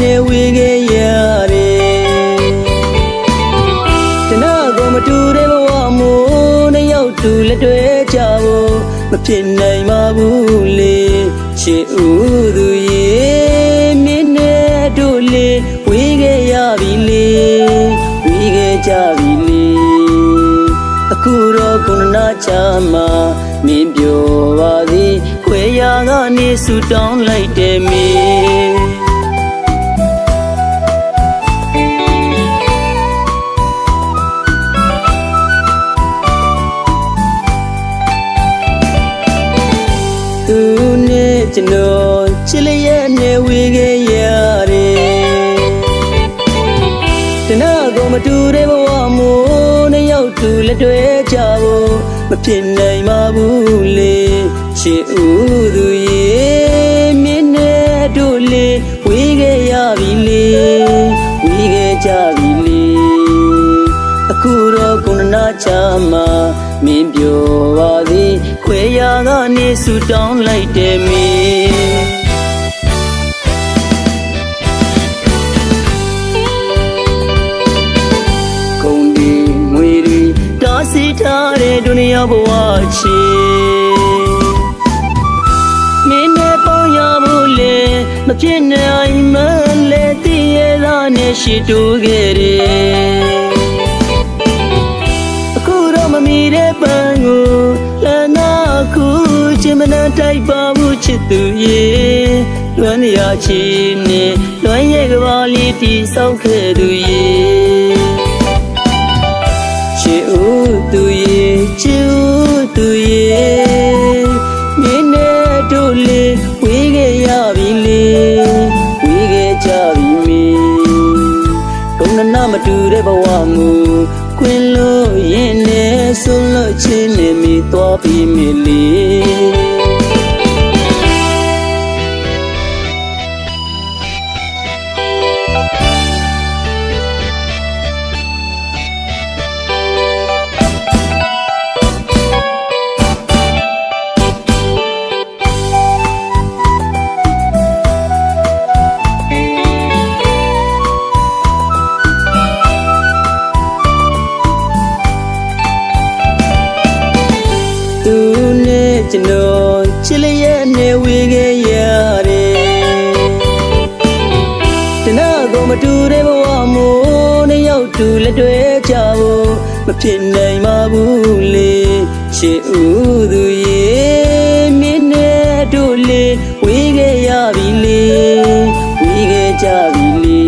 နဲ့ဝေခဲ့ရတယ်တနာကိုမတူတဲ့ဘဝမို့နှစ်ယောက်တူလက်တွဲကြဖို့မဖြစ်နိုင်ပါဘူးလေချစ်ဦးသူရေမင်းနဲ့တို့လေဝေခဲ့ရပြီလေဝေခဲ့ကြပြီလေအခုတော့ကုဏနာချမှာမင်းပြောပါသည်ခွေ ရာကနေဆူတောင်းလိုက်တယ်မင်းသူနဲ့ကျွန်တော်ချစ်လျက်နဲ့ဝေခဲ့ရတယ်တနာကိုမတူတဲ့ဘဝမို့နှစ်ယောက်တူလက်တွဲကြဖို့မဖြစ်နိုင်ပါဘူးလေ ချစ်ဦးသူရေမင်းနဲ့တို့လေဝေခဲ့ရပြီလေဝေခဲ့ကြပြီလေအခုတော့ကုဏနာချမှာမင်းပြောပါသည်ခွေရာကနေဆူတောင်းလိုက်တယ်မင်းကုန်းဒီငွေတွေတားစီထားတဲ့ဒုနီယာဘဝချီ မဖြစ်နိုင်မလဲတည်ရသားနဲ့ရှိတူခဲ့တယ်အခုတော့မမီတဲ့ပန်းကိုလမ်းနာခုချင်မနှံတိုက်ပါဘူးချစ်သူရေလွမ်းရချီနဲ့လွမ်းရဲ့ကဘာလေးတီဆောက်ခဲ့သူရေချစ်ဦးသူရေ ဘဝမူကွင်းလို့ရင်နဲ့ဆုံးလို့ချင်းနဲ့မိသွားပြီးမလီ ကျွန်တော်ချစ်လျက်နဲ့ဝေခဲ့ရတယ်တနာကိုမတူတဲ့ဘဝမို့နှစ်ယောက်တူလက်တွဲကြဖို့မဖြစ်နိုင်ပါဘူးလေချစ်ဦးသူရေမင်းနဲ့တို့လေဝေခဲ့ရပြီလေဝေခဲ့ကြပြီလေ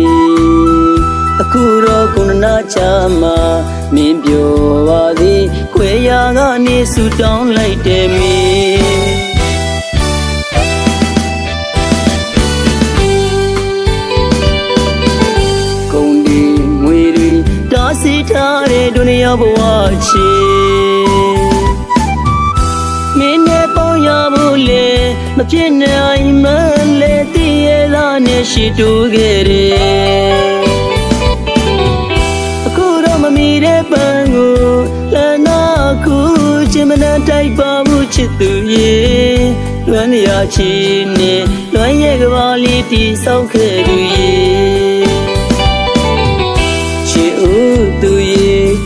အခုတော့ကုဏနာချမှာမင်းပြောပါသည်ခွေရာကနေဆူတောင်းလိုက်တယ်မင်း စီထားတဲ့ဒုနီယာဘဝချီမင်းနဲ့ပေါင်းရဖို့လေမဖြစ်နိုင်မလဲတည်ရလားနဲ့ရှိတူခဲ့တယ်အခုတော့မမီတဲ့ပန်းကိုလမ်းနာခုချင်မနှံတိုက်ပါဘူးချစ်သူရေလွမ်းရချီနဲ့လွမ်းရဲ့ကဘာလေးတီဆောက်ခဲ့သူရေ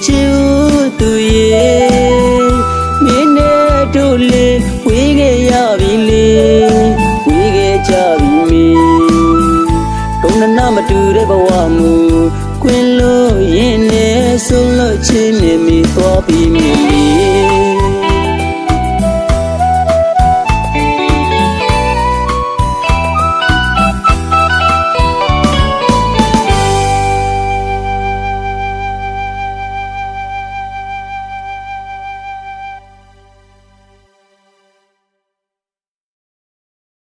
ချစ်ဦးသူရေမင်းနဲ့တို့လေးဝေးခဲ့ရပြီလေဝေးခဲ့ကြပြီမင်းကုန်းနမတူတဲ့ဘဝမူကွင်းလို့ရင်နဲ့ဆုံးလို့ချင်းနဲ့မိသွားပြီးမြင်